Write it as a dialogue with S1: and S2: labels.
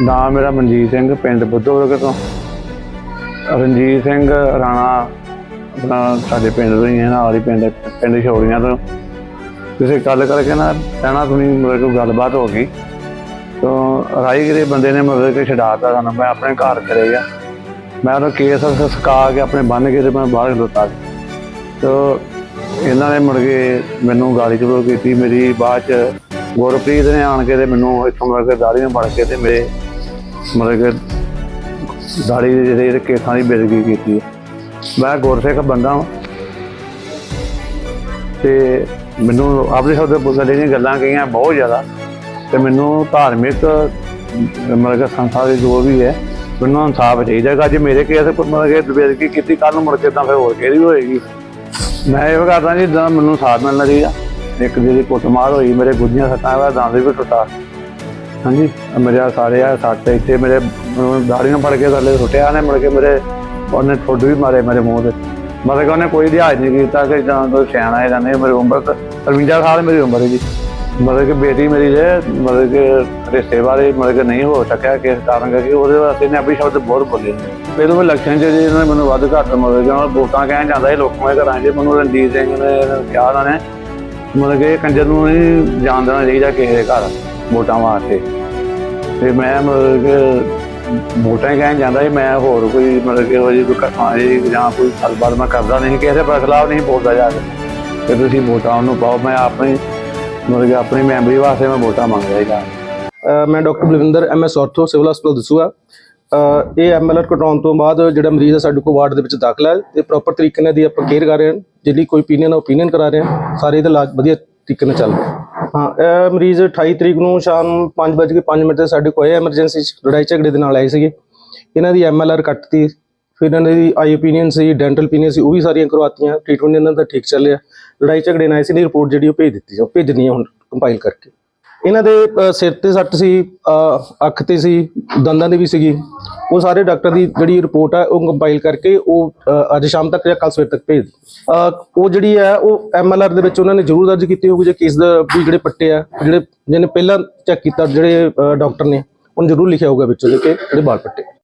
S1: ਨਾਮ ਮੇਰਾ ਮਨਜੀਤ ਸਿੰਘ, ਪਿੰਡ ਬੁੱਧੋਵਰਗ ਤੋਂ। ਰਣਜੀਤ ਸਿੰਘ ਰਾਣਾ ਆਪਣਾ ਸਾਡੇ ਪਿੰਡ ਤੋਂ ਹੀ ਹੈ, ਨਾਲ ਹੀ ਪਿੰਡ ਪਿੰਡ ਛੋੜੀਆਂ ਤੋਂ। ਕਿਸੇ ਗੱਲ ਕਰਕੇ ਨਾ ਕਹਿਣਾ ਤੁਸੀਂ ਮੇਰੇ ਕੋਲ ਗੱਲਬਾਤ ਹੋ ਗਈ, ਤੋਂ ਰਾਈਗਰੇ ਬੰਦੇ ਨੇ ਮਤਲਬ ਕਿ ਛਡਾਤਾ ਸਾਨੂੰ, ਮੈਂ ਆਪਣੇ ਘਰ ਚਲੇ ਗਿਆ। ਮੈਂ ਉਹਨੂੰ ਕੇਸ ਸਕਾ ਕੇ ਆਪਣੇ ਬੰਨ ਕੇ ਤੇ ਮੈਂ ਬਾਹਰ ਖਲੋਤਾ। ਤੋਂ ਇਹਨਾਂ ਨੇ ਮੁੜ ਕੇ ਮੈਨੂੰ ਗਾਲੀ ਚਲੋ ਕੀਤੀ, ਮੇਰੀ ਬਾਅਦ ਚ ਗੁਰਪ੍ਰੀਤ ਨੇ ਆਣ ਕੇ ਤੇ ਮੈਨੂੰ ਇੱਥੋਂ ਮਤਲਬ ਕਿ ਦਾੜੀ ਨੂੰ ਫੜ ਕੇ ਤੇ ਮੇਰੇ ਮਤਲਬ ਕਿ ਦਾੜੀ ਦੇ ਜਿਹੜੇ ਕੇਸਾਂ ਦੀ ਬੇਦਗੀ ਕੀਤੀ ਹੈ। ਮੈਂ ਗੁਰਸਿੱਖ ਬੰਦਾ ਹਾਂ ਤੇ ਮੈਨੂੰ ਆਪਣੇ ਸ਼ਬਦ ਬੁੱਧਲੇ ਦੀਆਂ ਗੱਲਾਂ ਕਹੀਆਂ ਬਹੁਤ ਜ਼ਿਆਦਾ। ਤੇ ਮੈਨੂੰ ਧਾਰਮਿਕ, ਮਤਲਬ ਕਿ ਸੰਸਥਾ ਦੇ ਜੋ ਵੀ ਹੈ, ਮੈਨੂੰ ਇਨਸਾਫ ਚਾਹੀਦਾ ਹੈਗਾ। ਅੱਜ ਮੇਰੇ ਕੇਸ ਮਤਲਬ ਕਿ ਬੇਦਗੀ ਕੀਤੀ ਕੱਲ ਨੂੰ ਮੁੜ ਕੇ ਤਾਂ ਫਿਰ ਹੋਰ ਕਿਹੜੀ ਹੋਏਗੀ? ਮੈਂ ਇਹ ਕਰਦਾ ਜੀ, ਜਿੱਦਾਂ ਮੈਨੂੰ ਸਾਥ ਮਿਲਣਾ ਚਾਹੀਦਾ। ਇੱਕ ਜਿਹੜੀ ਕੁੱਟਮਾਰ ਹੋਈ, ਮੇਰੇ ਗੁੱਡੀਆਂ ਸੱਟਾਂ ਦਾ ਦੰਦ ਵੀ ਟੁੱਟਾ ਹਾਂਜੀ। ਮੇਰੇ ਸਾਰੇ ਆ ਸੱਟ ਇੱਥੇ ਮੇਰੇ ਦਾੜੀ ਨੂੰ ਫੜ ਕੇ ਥੱਲੇ ਸੁੱਟਿਆ ਨੇ ਮੁੜ ਕੇ ਮੇਰੇ, ਉਹਨੇ ਠੁੱਡ ਵੀ ਮਾਰੇ ਮੇਰੇ ਮੂੰਹ ਤੇ। ਮਤਲਬ ਕਿ ਉਹਨੇ ਕੋਈ ਲਿਹਾਜ਼ ਨਹੀਂ ਕੀਤਾ ਕਿ ਜਾਂ ਕੋਈ ਸਿਆਣਾ ਹੈ ਜਾਂ ਮੇਰੀ ਉਮਰ 53 ਸਾਲ ਮੇਰੀ ਉਮਰ ਹੈ ਜੀ। ਮਤਲਬ ਕਿ ਬੇਟੀ ਮੇਰੀ ਜੇ, ਮਤਲਬ ਕਿ ਰਿਸ਼ਤੇ ਬਾਰੇ ਮਤਲਬ ਕਿ ਨਹੀਂ ਹੋ ਸਕਿਆ ਕਿਸ ਕਾਰਨ ਕਰਕੇ ਉਹਦੇ ਵਾਸਤੇ ਨੇ ਆਪਣੀ ਸ਼ਬਦ ਬਹੁਤ ਬੋਲੇ ਪਹਿਲੋਂ ਮੈਂ ਇਲੈਕਸ਼ਨ 'ਚ ਇਹਨਾਂ ਨੇ ਮੈਨੂੰ ਵੱਧ ਘੱਟ ਮਤਲਬ ਕਿ ਉਹਨਾਂ ਵੋਟਾਂ ਕਹਿਣ ਜਾਂਦਾ ਸੀ, ਲੋਕਾਂ ਦੇ ਘਰਾਂ 'ਚ ਮੈਨੂੰ ਰਣਜੀਤ ਸਿੰਘ ਨੇ ਕਿਹਾ ਉਹਨਾਂ ਨੇ। ਮਤਲਬ ਕਿ ਕੰਜਰ ਨੂੰ ਨਹੀਂ ਜਾਣ ਦੇਣਾ ਚਾਹੀਦਾ ਕਿਸੇ ਦੇ ਘਰ। ਵੋਟਾਂ ਵਾਸਤੇ। ਤੇ ਮੈਂ ਮਤਲਬ ਕਿ ਵੋਟਾਂ ਹੀ ਕਹਿਣ ਜਾਂਦਾ ਸੀ ਮੈਂ ਹੋਰ ਕੋਈ ਮਤਲਬ ਕਿ ਉਹ ਜੀ ਕੋਈ ਘਟਨਾ ਜਾਂ ਕੋਈ ਗੱਲਬਾਤ ਮੈਂ ਕਰਦਾ ਨਹੀਂ ਕਿਸੇ ਦੇ ਖਿਲਾਫ ਨਹੀਂ ਬੋਲਦਾ ਜਾ ਕੇ। ਤੇ ਤੁਸੀਂ ਵੋਟਾਂ ਉਹਨੂੰ ਪਾਓ ਮੈਂ ਆਪਣੀ ਮਤਲਬ ਕਿ ਆਪਣੀ ਮੈਂਬਰੀ ਵਾਸਤੇ ਮੈਂ ਵੋਟਾਂ ਮੰਗਦਾ ਸੀਗਾ।
S2: ਮੈਂ doctor Balwinder MS ortho civil ਹਸਪਤਾਲ ਦਸੂਆ। ਅ, ਇਹ ਐਮਐਲਆਰ ਕਟਾਉਣ ਤੋਂ ਬਾਅਦ ਜਿਹੜਾ ਮਰੀਜ਼ ਹੈ ਸਾਡੇ ਕੋਲ ਵਾਰਡ ਦੇ ਵਿੱਚ ਦਾਖਲਾ ਹੈ। ਤੇ ਪ੍ਰੋਪਰ ਤਰੀਕੇ ਨਾਲ ਦੀ ਆਪਾਂ ਕੇਅਰ ਕਰ ਰਹੇ ਹਾਂ। ਜਿਹੜੀ ਕੋਈ ਓਪੀਨੀਅਨ ਹੈ ਓਪੀਨੀਅਨ ਕਰਾ ਰਹੇ ਹਾਂ। ਸਾਰੇ ਇਹਦਾ ਇਲਾਜ ਵਧੀਆ ਤਰੀਕੇ ਨਾਲ ਚੱਲ ਰਿਹਾ। ਹਾਂ, ਇਹ ਮਰੀਜ਼ 28 ਤਰੀਕ ਨੂੰ ਸ਼ਾਮ 5:05 ਮਿੰਟ ਤੇ ਸਾਡੇ ਕੋਲ ਐਮਰਜੈਂਸੀ ਚ ਲੜਾਈ ਝਗੜੇ ਦੇ ਨਾਲ ਆਏ ਸੀਗੇ। ਇਹਨਾਂ ਦੀ ਐਮਐਲਆਰ ਕੱਟਤੀ, ਫਿਰ ਇਹਨਾਂ ਦੀ ਆਈ ਓਪੀਨੀਅਨ ਸੀ ਡੈਂਟਲ ਓਪੀਨੀਅਨ ਸੀ, ਉਹ ਵੀ ਸਾਰੀਆਂ ਕਰਵਾਤੀਆਂ ਟ੍ਰੀਟਮੈਂਟ ਇਹਨਾਂ ਦਾ ਠੀਕ ਚੱਲਿਆ ਲੜਾਈ ਝਗੜੇ ਨਾਲ ਆਏ ਸੀ, ਨਹੀਂ ਰਿਪੋਰਟ ਜਿਹੜੀ ਉਹ ਭੇਜ ਦਿੱਤੀ ਉਹ ਭੇਜਣੀ ਹੈ ਹੁਣ ਕੰਪਾਈਲ ਕਰਕੇ। ਇਹਨਾਂ ਦੇ ਸਿਰ ਤੇ ਸੱਟ ਸੀ ਅੱਖ ਤੇ ਸੀ, ਦੰਦਾਂ ਦੀ ਵੀ ਸੀਗੀ। ਉਹ ਸਾਰੇ ਡਾਕਟਰ ਦੀ ਜਿਹੜੀ ਰਿਪੋਰਟ ਹੈ ਉਹ ਕੰਪਾਈਲ ਕਰਕੇ ਉਹ ਅੱਜ ਸ਼ਾਮ ਤੱਕ ਜਾਂ ਕੱਲ ਸਵੇਰ ਤੱਕ ਭੇਜ ਉਹ ਜਿਹੜੀ ਹੈ ਉਹ ਐਮਐਲਆਰ ਦੇ ਵਿੱਚ ਉਹਨਾਂ ਨੇ ਜ਼ਰੂਰ ਦਰਜ ਕੀਤੀ ਹੋਊਗੀ ਜੇ ਕੇਸ ਦਾ ਵੀ ਜਿਹੜੇ ਪੱਟੇ ਆ, ਜਿਹੜੇ ਜਿਹਨੇ ਪਹਿਲਾਂ ਚੈੱਕ ਕੀਤਾ, ਜਿਹੜੇ ਡਾਕਟਰ ਨੇ, ਉਹਨੇ ਜ਼ਰੂਰ ਲਿਖਿਆ ਹੋਊਗਾ ਵਿੱਚ ਉਹਦੇ ਕਿ ਜਿਹੜੇ ਬਾਲ ਪੱਟੇ।